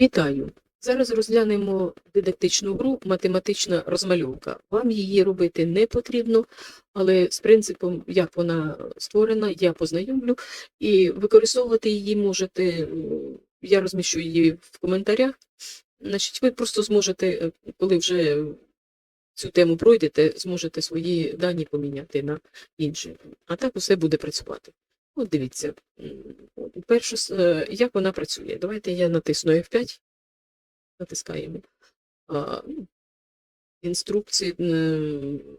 Вітаю! Зараз розглянемо дидактичну гру математична розмальовка. Вам її робити не потрібно, але з принципом, як вона створена, я познайомлю і використовувати її можете. Я розміщу її в коментарях. Значить, ви просто зможете, е, коли вже цю тему пройдете, зможете свої дані поміняти на інші. А так усе буде працювати. От дивіться, перше, е, як вона працює. Давайте я натисну F5, натискаємо. Ну, Інструкції,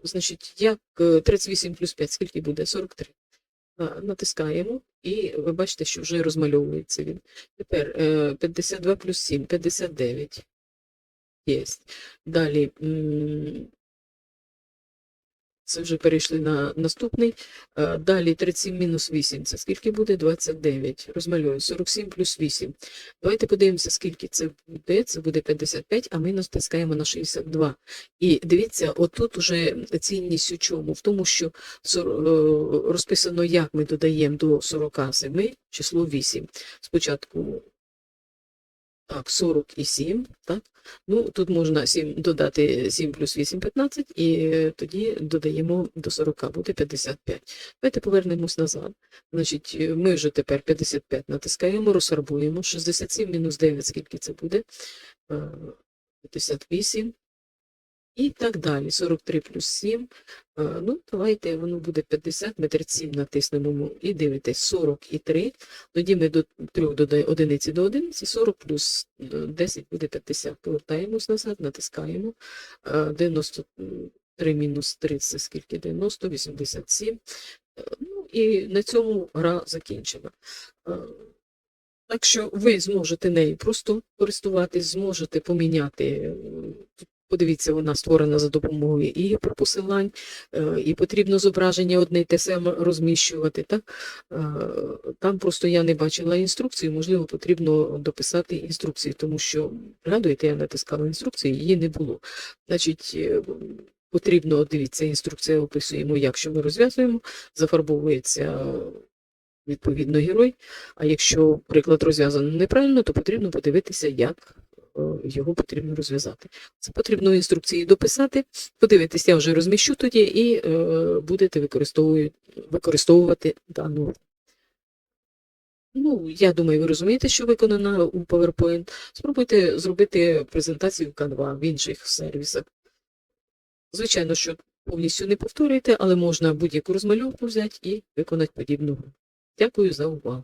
значить, як е, 38 плюс 5, скільки буде? 43. Натискаємо, і ви бачите, що вже розмальовується він. Тепер е, 52 плюс 7, 59. Є. Далі. Це вже перейшли на наступний. Е, Далі 37 мінус 8. Це скільки буде? 29. Розмалюю. 47 плюс 8. Давайте подивимося, скільки це буде. Це буде 55, а ми натискаємо на 62. І дивіться, отут уже цінність у чому? В тому, що е, розписано, як ми додаємо до 47 число 8. Спочатку так, 47, так? Ну, тут можна 7 додати 7 плюс 8 – 15, і е, тоді додаємо до 40, буде 55. Давайте повернемось назад. Значить, е, ми вже тепер 55 натискаємо, розфарбуємо. 67 мінус 9, скільки це буде? Е, 58. І так далі. 43 плюс 7. Е, Ну, давайте воно буде 50, ми 37 натиснемо і дивитесь 40 і 3. Тоді ми до 3 додаємо одиниці до одиниці, 40 плюс е, 10 буде 50. Повертаємось назад, натискаємо. Е, 93 мінус 3 це скільки? 90, 87. Е, Ну і на цьому гра закінчена. Е, Так що ви зможете нею просто користуватись, зможете поміняти. Подивіться, вона створена за допомогою і посилань, е, і потрібно зображення одне й те саме розміщувати. Так? Е, Там просто я не бачила інструкції, можливо, потрібно дописати інструкції, тому що, згадуєте, я натискала інструкції, її не було. Значить, е, потрібно, дивіться, інструкція описуємо, як що ми розв'язуємо, зафарбовується відповідно герой. А якщо приклад розв'язано неправильно, то потрібно подивитися, як його потрібно розв'язати. Це потрібно інструкції дописати, подивитись, я вже розміщу тоді, і е, будете використовувати дану. Ну, я думаю, ви розумієте, що виконана у PowerPoint. Спробуйте зробити презентацію в Canva в інших сервісах. Звичайно, що повністю не повторюйте, але можна будь-яку розмальовку взяти і виконати подібну. Дякую за увагу.